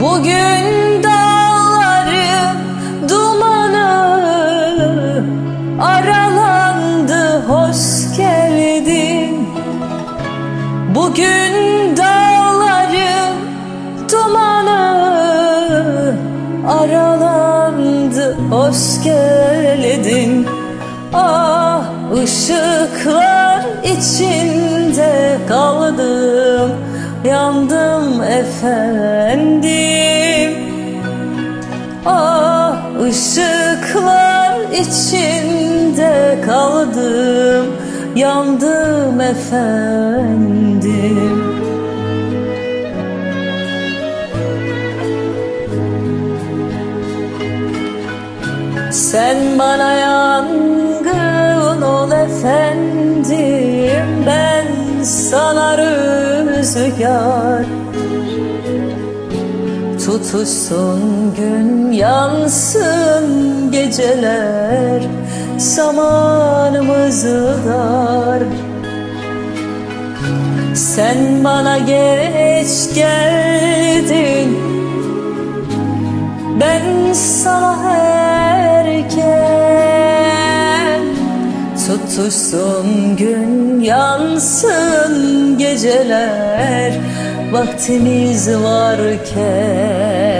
Bugün dağları dumanı aralandı hoş geldin. Bugün dağları dumanı aralandı hoş geldin. Ah ışıklar içinde kaldım Yandım efendim Ah ışıklar içinde kaldım Yandım efendim. Sen bana yangın ol efendim Ben sana rüzgar Tutuşsun gün yansın geceler Zamanımızı dar. Sen bana geç geldin Ben sana erken. Tutuşsun gün yansın geceler Vaktimiz varken